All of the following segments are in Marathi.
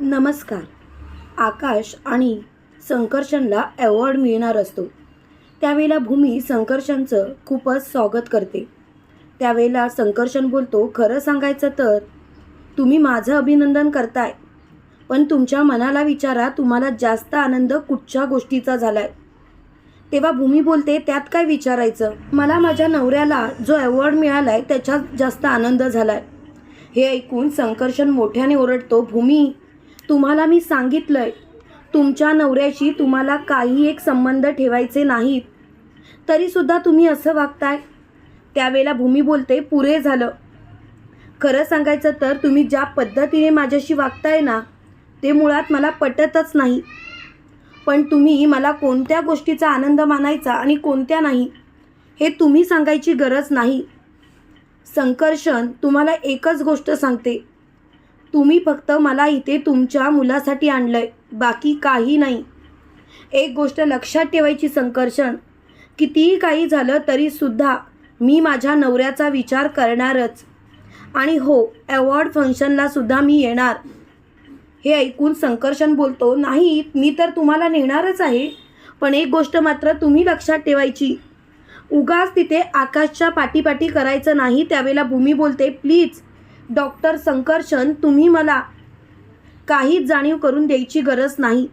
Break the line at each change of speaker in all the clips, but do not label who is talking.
नमस्कार. आकाश आणि संकर्षणला अवॉर्ड मिळणार असतो. त्यावेळेला भूमी संकर्षणचं खूपच स्वागत करते. त्यावेळेला संकर्षण बोलतो खरं सांगायचं तर तुम्ही माझं अभिनंदन करताय. पण तुमच्या मनाला विचारा तुम्हाला जास्त आनंद कुठच्या गोष्टीचा झाला आहे तेव्हा भूमी बोलते त्यात काय विचारायचं? मला माझ्या नवऱ्याला जो अवॉर्ड मिळाला आहे त्याच्यात जास्त आनंद झाला आहे हे ऐकून संकर्षण मोठ्याने ओरडतो भूमी तुम्हाला मी सांगितलंय. तुमच्या नवऱ्याशी तुम्हाला काही एक संबंध ठेवायचे नाहीत. तरीसुद्धा तुम्ही असं वागताय. त्यावेळेला भूमी बोलते पुरे झालं. खरं सांगायचं तर तुम्ही ज्या पद्धतीने माझ्याशी वागताय ना ते मुळात मला पटतच नाही. पण तुम्ही मला कोणत्या गोष्टीचा आनंद मानायचा आणि कोणत्या नाही हे तुम्ही सांगायची गरज नाही. संकर्षण तुम्हाला एकच गोष्ट सांगते. तुम्ही फक्त मला इथे तुमच्या मुलासाठी आणलंय बाकी काही नाही. एक गोष्ट लक्षात ठेवायची संकर्षण. कितीही काही झालं तरीसुद्धा मी माझ्या नवऱ्याचा विचार करणारच. आणि हो अवॉर्ड फंक्शनलासुद्धा मी येणार. हे ऐकून संकर्षण बोलतो नाही मी तर तुम्हाला नेणारच आहे. पण एक गोष्ट मात्र तुम्ही लक्षात ठेवायची. उगाच तिथे आकाशच्या पाठीपाठी करायचं नाही त्यावेळेला भूमी बोलते प्लीज डॉक्टर संकर्षण तुम्ही मला काहीच जाणीव करून द्यायची गरज नाही.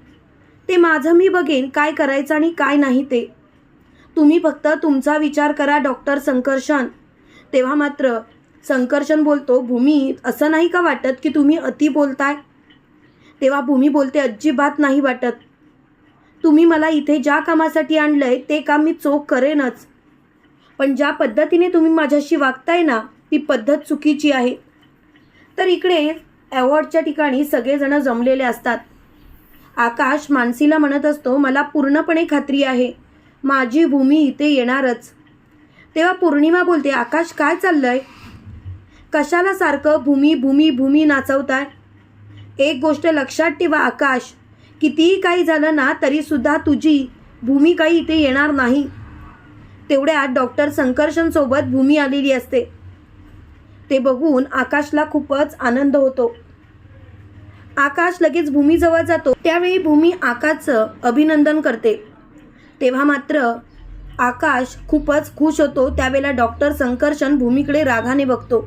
ते माझं मी बघेन काय करायचं आणि काय नाही ते. तुम्ही फक्त तुमचा विचार करा डॉक्टर संकर्षण तेव्हा मात्र संकर्षण बोलतो भूमी असं नाही का वाटत की तुम्ही अति बोलताय? तेव्हा भूमी बोलते अजिबात नाही वाटत. तुम्ही मला इथे ज्या कामासाठी आणलंय ते काम मी चोख करेनच. पण ज्या पद्धतीने तुम्ही माझ्याशी वागताय ना ती पद्धत चुकीची आहे. तर इकडे अवॉर्डच्या ठिकाणी सगळेजण जमलेले असतात. आकाश मानसीला म्हणत असतो मला पूर्णपणे खात्री आहे. माझी भूमी इथे येणारच. तेव्हा पौर्णिमा बोलते आकाश काय चाललंय? कशाला सारखं भूमी भूमी भूमी नाचवताय? एक गोष्ट लक्षात ठेवा आकाश. कितीही काही झालं ना तरीसुद्धा तुझी भूमी काही इथे येणार नाही. तेवढ्यात डॉक्टर संकर्षणसोबत भूमी आलेली असते. ते बघून आकाशला खूपच आनंद होतो. आकाश लगेच भूमीजवळ जातो. त्यावेळी भूमी आकाशचं अभिनंदन करते. तेव्हा मात्र आकाश खूपच खुश होतो. त्यावेळेला डॉक्टर संकर्षण भूमीकडे रागाने बघतो.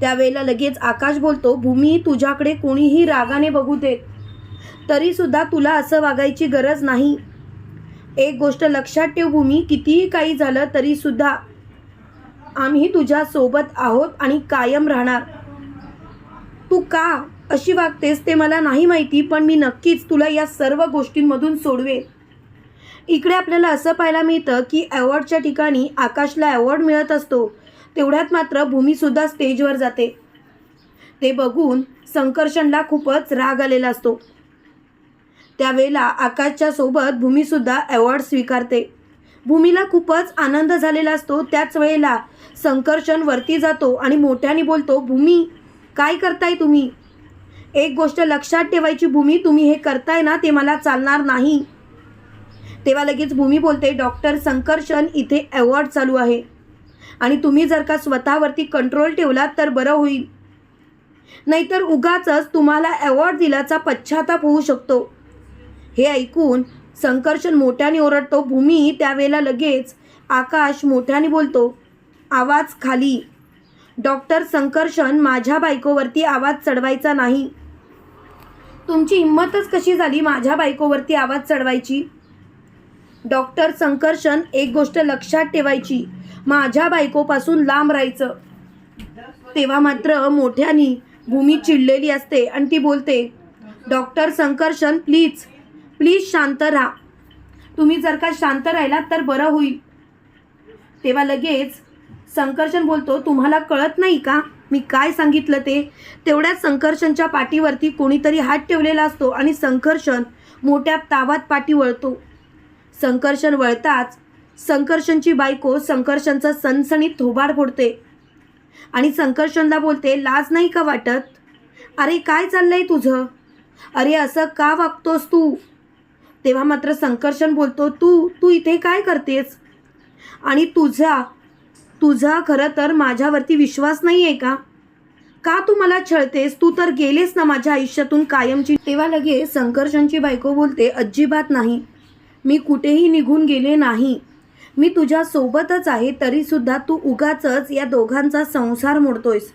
त्यावेळेला लगेच आकाश बोलतो भूमी तुझ्याकडे कोणीही रागाने बघू देत तरीसुद्धा तुला असं वागायची गरज नाही. एक गोष्ट लक्षात ठेव भूमी कितीही काही झालं तरीसुद्धा आम्ही तुझ्यासोबत आहोत आणि कायम राहणार. तू का? अशी वागतेस ते मला नाही माहिती पण मी नक्कीच तुला या सर्व गोष्टींमधून सोडवेन. इकडे आपल्याला असं पाहायला मिळतं की अवॉर्डच्या ठिकाणी आकाशला अवॉर्ड मिळत असतो तेवढ्यात मात्र भूमीसुद्धा स्टेजवर जाते. ते बघून संकर्षणला खूपच राग आलेला असतो. त्यावेळेला आकाशच्या सोबत भूमीसुद्धा अवॉर्ड स्वीकारते. भूमीला खूपच आनंद झालेला असतो. त्याच वेळेला संकर्षण वरती जातो आणि मोठ्याने बोलतो भूमी काय करताय तुम्ही? एक गोष्ट लक्षात ठेवायची भूमी तुम्ही हे करताय ना ते मला चालणार नाही. तेव्हा लगेच भूमी बोलते डॉक्टर संकर्षण इथे अवॉर्ड चालू आहे. आणि तुम्ही जर का स्वतःवरती कंट्रोल ठेवलात तर बरं होईल. नाहीतर उगाचच तुम्हाला अवॉर्ड दिल्याचा पश्चाताप होऊ शकतो. हे ऐकून संकर्षण मोठ्याने ओरडतो. भूमी त्यावेळेला लगेच आकाश मोठ्याने बोलतो आवाज खाली. डॉक्टर संकर्षण माझ्या बायकोवरती आवाज चढवायचा नाही. तुमची हिंमतच कशी झाली माझ्या बायकोवरती आवाज चढवायची? डॉक्टर संकर्षण एक गोष्ट लक्षात ठेवायची माझ्या बायकोपासून लांब राहायचं. तेव्हा मात्र मोठ्यानी भूमी चिडलेली असते आणि ती बोलते डॉक्टर संकर्षण प्लीज प्लीज शांत राहा. तुम्ही जर का शांत राहिलात तर बरं होईल. तेव्हा लगेच संकर्षण बोलतो तुम्हाला कळत नाही का? मी काय सांगितलं ते? तेवढ्याच संकर्षणच्या पाठीवरती कोणीतरी हात ठेवलेला असतो आणि संकर्षण मोठ्या तावात पाठी वळतो. संकर्षण वळताच संकर्षणची बायको संकर्षणचा सणसणीत थोबाड फोडते आणि संकर्षणला बोलते लाज नाही का वाटत? अरे काय चाललंय तुझं? अरे असं का वागतोस तू? तेव्हा मात्र संकर्षण बोलतो तू तू इथे काय करतेस? आणि तुझा तुझा खरं तर माझ्यावरती विश्वास नाही आहे का? का तू मला छळतेस? तू तर गेलेस ना माझ्या आयुष्यातून कायमची तेव्हा लगे संकर्षणची बायको बोलते अजिबात नाही. मी कुठेही निघून गेले नाही. मी तुझ्या सोबतच आहे तरीसुद्धा तू उगाचच या दोघांचा संसार मोडतोयस.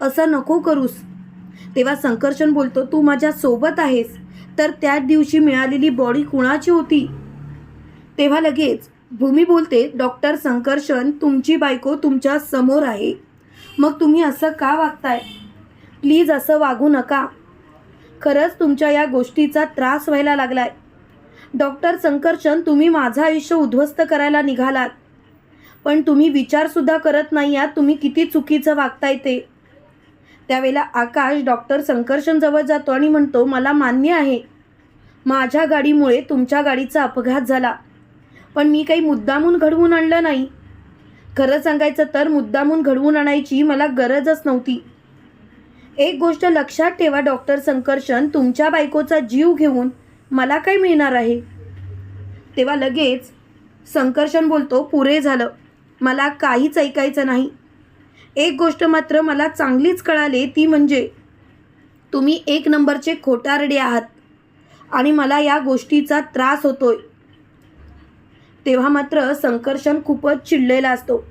असं नको करूस तेव्हा संकर्षण बोलतो तू माझ्यासोबत आहेस. तर त्याच दिवशी मिळालेली बॉडी कुणाची होती? तेव्हा लगेच भूमी बोलते डॉक्टर संकर्षण तुमची बायको तुमच्यासमोर आहे. मग तुम्ही असं का वागताय? प्लीज असं वागू नका. खरंच तुमच्या या गोष्टीचा त्रास व्हायला लागलाय. डॉक्टर संकर्षण तुम्ही माझं आयुष्य उद्ध्वस्त करायला निघालात. पण तुम्ही विचारसुद्धा करत नाही आहात तुम्ही किती चुकीचं वागताय ते. त्यावेळेला आकाश डॉक्टर संकर्षणजवळ जातो आणि म्हणतो मला मान्य आहे. माझ्या गाडीमुळे तुमच्या गाडीचा अपघात झाला. पण मी काही मुद्दामून घडवून आणलं नाही. खरं सांगायचं तर मुद्दामून घडवून आणायची मला गरजच नव्हती. एक गोष्ट लक्षात ठेवा डॉक्टर संकर्षण तुमच्या बायकोचा जीव घेऊन मला काय मिळणार आहे? तेव्हा लगेच संकर्षण बोलतो पुरे झालं. मला काहीच ऐकायचं नाही. एक गोष्ट मात्र मला चांगलीच कळाली ती म्हणजे तुम्ही एक नंबरचे खोटारडे आहात आणि मला या गोष्टीचा त्रास होतोय. तेव्हा मात्र संकर्षण खूपच चिडलेला असतो.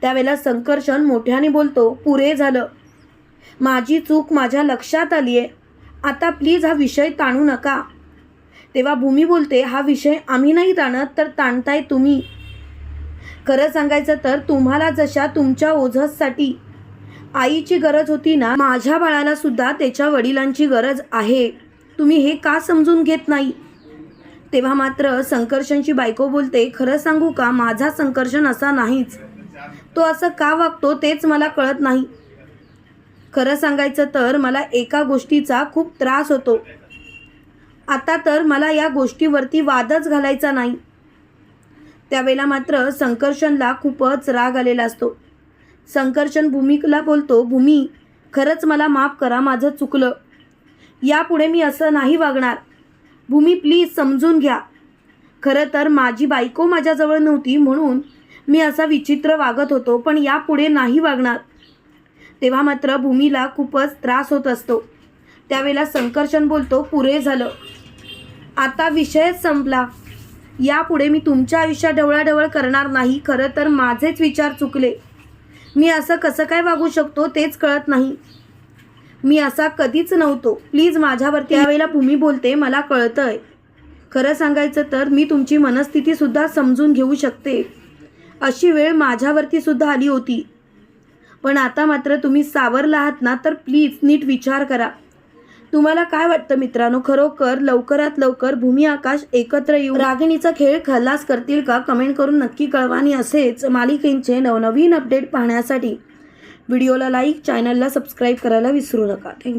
त्यावेळेला संकर्षण मोठ्याने बोलतो पुरे झालं. माझी चूक माझ्या लक्षात आली आहे आता प्लीज हा विषय ताणू नका. तेव्हा भूमी बोलते हा विषय आम्ही नाही ताणत तर ताणताय तुम्ही. खरं सांगायचं तर तुम्हाला जशा तुमच्या ओझससाठी आईची गरज होती ना माझ्या बाळाला सुद्धा त्याच्या वडिलांची गरज आहे. तुम्ही हे का समजून घेत नाही? तेव्हा मात्र संकर्षणची बायको बोलते खरं सांगू का माझा संकर्षण असा नाहीच. तो असं का वागतो तेच मला कळत नाही. खरं सांगायचं तर मला एका गोष्टीचा खूप त्रास होतो. आता तर मला या गोष्टीवरती वादच घालायचा नाही. त्यावेळेला मात्र संकर्षणला खूपच राग आलेला असतो. संकर्षण भूमिकला बोलतो भूमी खरंच मला माफ करा माझं चुकलं. यापुढे मी असं नाही वागणार. भूमी प्लीज समजून घ्या. खरं तर माझी बायको माझ्याजवळ नव्हती म्हणून मी असा विचित्र वागत होतो पण यापुढे नाही वागणार. तेव्हा मात्र भूमीला खूपच त्रास होत असतो. त्यावेळेला संकर्षण बोलतो पुरे झालं. आता विषयच संपला. यापुढे मी तुमच्या आयुष्यात ढवळाढवळ करणार नाही. खरं तर माझेच विचार चुकले. मी असं कसं काय वागू शकतो तेच कळत नाही. मी असा कधीच नव्हतो. प्लीज माझ्यावरती यावेळेला भूमी बोलते मला कळतंय. खरं सांगायचं तर मी तुमची मनस्थितीसुद्धा समजून घेऊ शकते. अशी वेळ माझ्यावरतीसुद्धा आली होती. पण आता मात्र तुम्ही सावरला आहात ना तर प्लीज नीट विचार करा. तुम्हाला काय वाटतं मित्रांनो? खरोखर लवकरात लवकर भूमी आकाश एकत्र येऊन रागिणीचा खेळ खलास करतील का? कमेंट करून नक्की कळवा आणि असेच मालिकेंचे नवनवीन अपडेट पाहण्यासाठी व्हिडिओला लाईक चॅनलला सबस्क्राईब करायला विसरू नका. थँक्यू